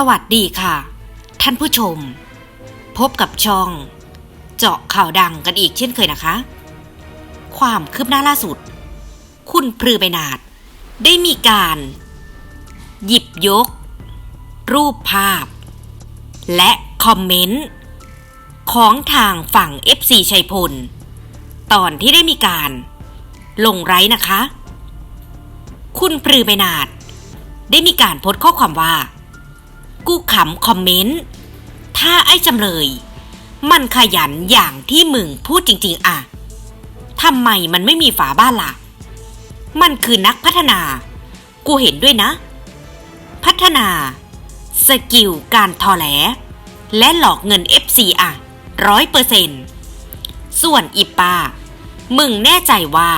สวัสดีค่ะ ท่านผู้ชม พบกับช่อง เจาะข่าวดังกันอีกเช่นเคยนะคะ ความคืบหน้าล่าสุด คุณพรือใบนาดได้มีการ หยิบยก รูปภาพ และคอมเมนต์ ของทางฝั่ง FC ชัยพล ตอนที่ได้มีการ ลงไร้นะคะ คุณพรือใบนาดได้มีการโพสต์ข้อความว่า กูขำคอมเมนต์ ถ้าไอ้จำเลย มันขยันอย่างที่มึงพูดจริง ๆอะทำไมมันไม่มีฝาบ้านล่ะ มันคือนักพัฒนา กูเห็นด้วยนะ พัฒนา สกิลการทอแหล และหลอกเงิน FC อะร้อยเปอร์เซนส่วนอีปามึงแน่ใจว่า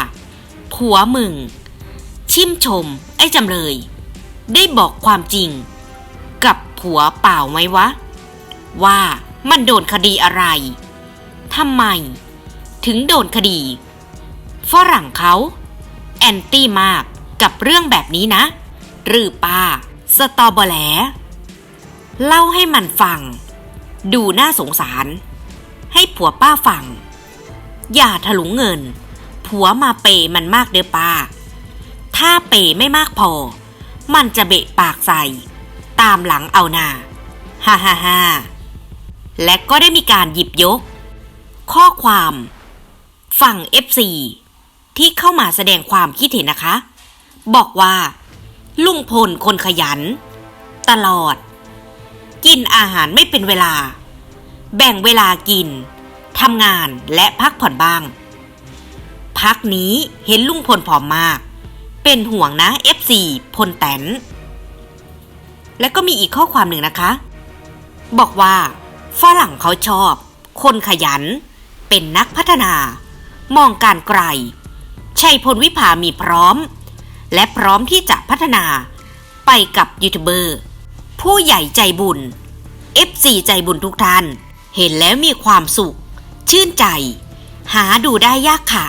ผัวมึง ชิมชมไอ้จำเลย ได้บอกความจริง ผัวเปล่าไหมวะ ว่ามันโดนคดีอะไรทำไม ถึงโดนคดี ฝรั่งเขาแอนตี้มากกับเรื่องแบบนี้นะ หรือป้า สตอเบอแหลเล่าให้มันฟัง ดูน่าสงสาร ให้ผัวป้าฟัง อย่าถลุงเงิน ผัวมาเปมันมากเด้อป้า ถ้าเปไม่มากพอ มันจะเบะปากใส่ ตามหลังเอานาฮ่าฮ่าฮ่าและก็ได้มีการหยิบยก ข้อความ ฝั่ง FC ที่เข้ามาแสดงความคิดเห็นนะคะ บอกว่า ลุงพลคนขยัน ตลอด กินอาหารไม่เป็นเวลา แบ่งเวลากินทำงานและพักผ่อนบ้าง พักนี้เห็นลุงพลผอมมาก เป็นห่วงนะ FC พลแตน และก็มีอีกข้อความหนึ่งนะคะ บอกว่าฝรั่งเขาชอบ คนขยัน เป็นนักพัฒนา มองการไกล ชัยพลวิภามีพร้อม และพร้อมที่จะพัฒนา ไปกับยูทูบเบอร์ ผู้ใหญ่ใจบุญ FC ใจบุญทุกท่าน เห็นแล้วมีความสุข ชื่นใจ หาดูได้ยากค่ะ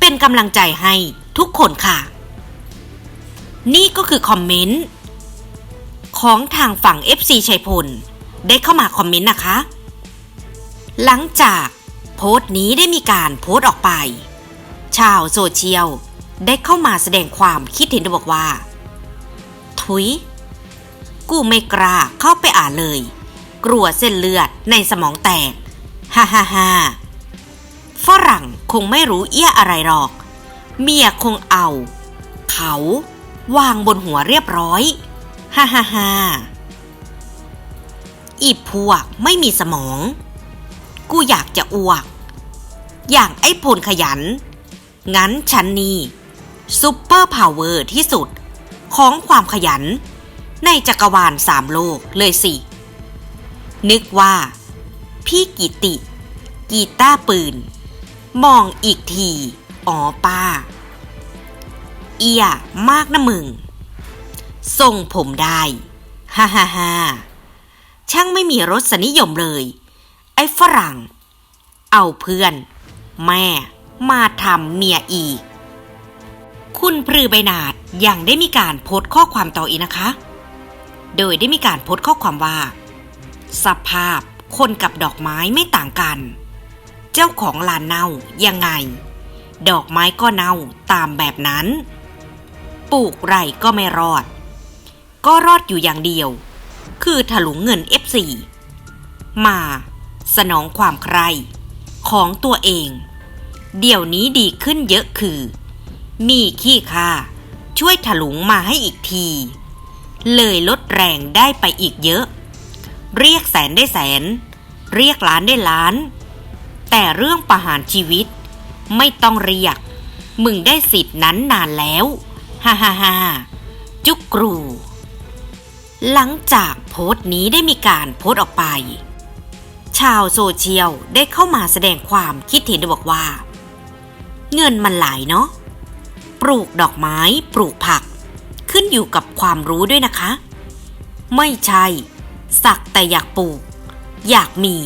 เป็นกำลังใจให้ทุกคนค่ะ นี่ก็คือคอมเมนต์ ของทางฝั่ง FC ชัยพล ได้เข้ามาคอมเมนต์นะคะ หลังจากโพสต์นี้ได้มีการโพสต์ออกไป ชาวโซเชียลได้เข้ามาแสดงความคิดเห็นบอกว่า ทุย กูไม่กล้าเข้าไปอ่านเลย กลัวเส้นเลือดในสมองแตก ฮ่าฮ่าฮ่าฝรั่งคงไม่รู้เอี้ยอะไรหรอก เมียคงเอา เขาวางบนหัวเรียบร้อย ฮ่าฮ่าฮ่าอีพวกไม่มีสมอง กูอยากจะอ้วก อย่างไอ้พลขยัน งั้นฉันนี่ซุปเปอร์พาวเวอร์ที่สุดของความขยัน ในจักรวาลสามโลกเลยสิ นึกว่า พี่กิติ กีต้าปืน มองอีกที อ๋อป้า เอียมากนะมึง ทรงผมได้ ฮ่าฮ่าฮ่าช่างไม่มีรสนิยมเลย ไอ้ฝรั่ง เอาเพื่อน แม่ มาทำเมียอีก คุณพรือใบนาดยังได้มีการโพสต์ข้อความต่ออีกนะคะ โดยได้มีการโพสต์ข้อความว่า สภาพคนกับดอกไม้ไม่ต่างกัน เจ้าของลานเน่ายังไง ดอกไม้ก็เน่าตามแบบนั้น ปลูกไรก็ไม่รอด ก็รอดอยู่อย่างเดียว คือถลุงเงิน F4 มา สนองความใคร ของตัวเอง เดี๋ยวนี้ดีขึ้นเยอะคือ มีขี้ค่า ช่วยถลุงมาให้อีกที เลยลดแรงได้ไปอีกเยอะ เรียกแสนได้แสน เรียกล้านได้ล้าน แต่เรื่องประหารชีวิต ไม่ต้องเรียก มึงได้สิทธินั้นนานแล้วฮ่าฮ่าฮ่าจุกกรู หลังจากโพสต์นี้ได้มีการโพสต์ออกไป ชาวโซเชียลได้เข้ามาแสดงความคิดเห็นบอกว่า เงินมันหลายเนาะปลูกดอกไม้ปลูกผัก ขึ้นอยู่กับความรู้ด้วยนะคะ ไม่ใช่ สักแต่อยากปลูก อยากมี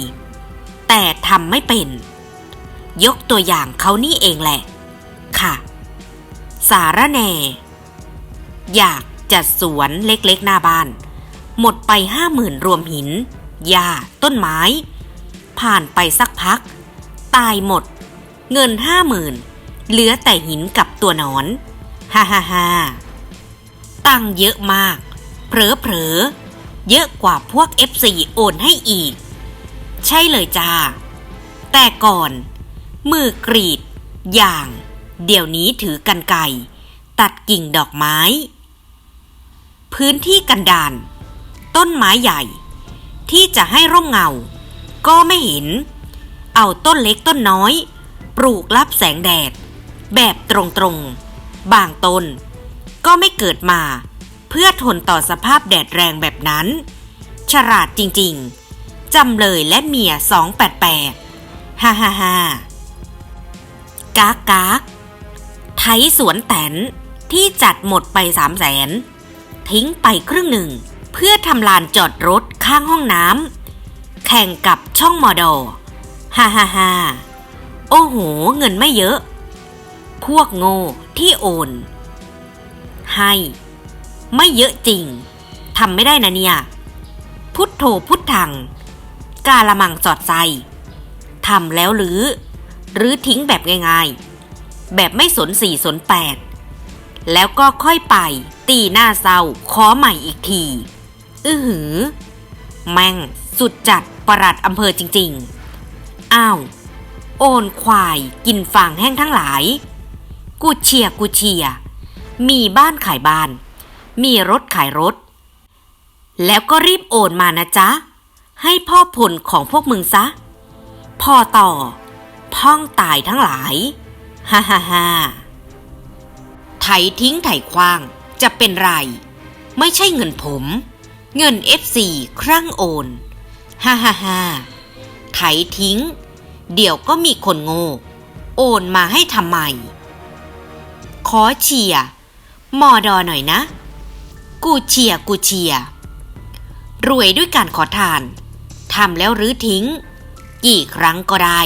แต่ทำไม่เป็น ยกตัวอย่างเขานี่เองแหละ ค่ะ สารแน่ อยาก จัดสวนเล็กๆหน้าบ้าน หมดไปห้าหมื่นรวมหินหญ้าต้นไม้ ผ่านไปสักพัก ตายหมด เงินห้าหมื่นเหลือแต่หินกับตัวนอนฮ่าฮ่าฮ่าตังเยอะมาก เผลอเผลอเยอะกว่าพวก F4 โอนให้อีก ใช่เลยจ้า แต่ก่อน มือกรีด อย่าง เดี๋ยวนี้ถือกันไก่ ตัดกิ่งดอกไม้ พื้นที่กันดานต้นไม้ใหญ่ ที่จะให้ร่มเงา ก็ไม่เห็น เอาต้นเล็กต้นน้อย ปลูกรับแสงแดด แบบตรงๆ บางต้น ก็ไม่เกิดมา เพื่อทนต่อสภาพแดดแรงแบบนั้น ฉลาดจริงๆ จำเลยและเมีย 288 ฮ่าฮ่าฮ่ากากากไถสวนแตนที่จัดหมดไปสามแสน ทิ้งไปครึ่งหนึ่ง เพื่อทำลานจอดรถข้างห้องน้ำแข่งกับช่องมอดอฮ่าฮ่าฮ่าโอ้โห เงินไม่เยอะ พวกโง่ที่โอน ให้ ไม่เยอะจริงทำไม่ได้นะเนี่ย พุทโธพุทธัง กาละมังจอดใจทำแล้วหรือ หรือทิ้งแบบง่ายๆ แบบไม่สนสี่สนแปด แล้วก็ค่อยไป ตีหน้าเศร้าขอใหม่อีกที อือหือ แม่ง สุดจัดประหลัดอำเภอจริง ๆ อ้าว โอนควายกินฟางแห้งทั้งหลาย กูเชียกูเชีย มีบ้านขายบ้าน มีรถขายรถ แล้วก็รีบโอนมานะจ๊ะ ให้พ่อผลของพวกมึงซะ พอต่อ พ่องตายทั้งหลาย ฮ่าฮ่าฮ่า ไถทิ้งไถคว้าง จะเป็นไร ไม่ใช่เงินผม เงิน F4 ครั่งโอนฮ่าฮ่าฮ่าไถทิ้ง เดี๋ยวก็มีคนโง่ โอนมาให้ทำไม ขอเชียมอดอหน่อยนะ กูเชียกูเชียรวยด้วยการขอทานทำแล้วรื้อทิ้ง กี่ครั้งก็ได้